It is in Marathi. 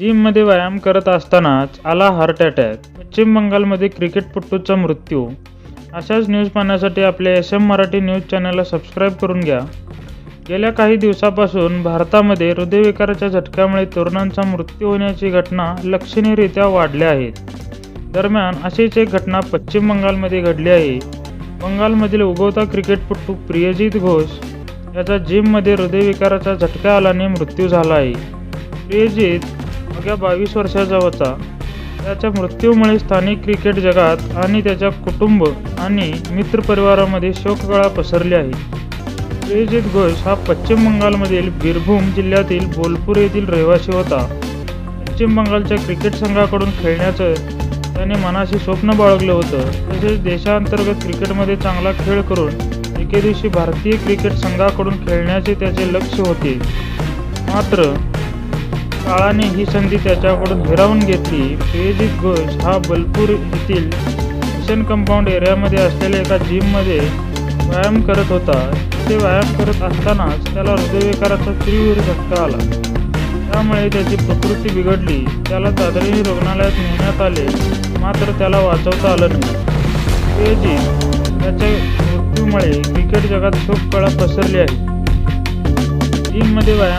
जिममध्ये व्यायाम करत असतानाच आला हार्ट अटॅक पश्चिम बंगालमध्ये क्रिकेटपट्टूचा मृत्यू. अशाच न्यूज पाहण्यासाठी आपल्या एस एम मराठी न्यूज चॅनलला सबस्क्राईब करून घ्या. गेल्या काही दिवसापासून भारतामध्ये हृदयविकाराच्या झटक्यामुळे तरुणांचा मृत्यू होण्याची घटना लक्षणीयरित्या वाढल्या आहेत. दरम्यान अशीच एक घटना पश्चिम बंगालमध्ये घडली आहे. बंगालमधील उगवता क्रिकेटपटू प्रियजित घोष याचा जिममध्ये हृदयविकाराचा झटका आल्याने मृत्यू झाला आहे. प्रियजित अवघ्या बावीस वर्षाचा होता. त्याच्या मृत्यूमुळे स्थानिक क्रिकेट जगात आणि त्याच्या कुटुंब आणि मित्रपरिवारामध्ये शोककळा पसरली आहे. प्रियजित घोष हा पश्चिम बंगालमधील बीरभूम जिल्ह्यातील बोलपूर येथील रहिवासी होता. पश्चिम बंगालच्या क्रिकेट संघाकडून खेळण्याचं त्याने मनाशी स्वप्न बाळगलं होतं. तसेच देशांतर्गत क्रिकेटमध्ये चांगला खेळ करून एके दिवशी भारतीय क्रिकेट संघाकडून खेळण्याचे त्याचे लक्ष होते. मात्र काळाने ही संधी त्याच्याकडून हिरावून घेतली. प्रियजित घोष हा बलपूर येथील मिशन कंपाऊंड एरियामध्ये असलेल्या एका जिममध्ये व्यायाम करत होता. ते व्यायाम करत असतानाच त्याला हृदयविकाराचा तीव्र धक्का आला. त्यामुळे त्याची प्रकृती बिघडली. त्याला तातडीने रुग्णालयात नेण्यात आले. मात्र त्याला वाचवता आलं नाही. प्रियजित त्याच्या मृत्यूमुळे क्रिकेट जगात शोककळा पसरली आहे. जिममध्ये व्यायाम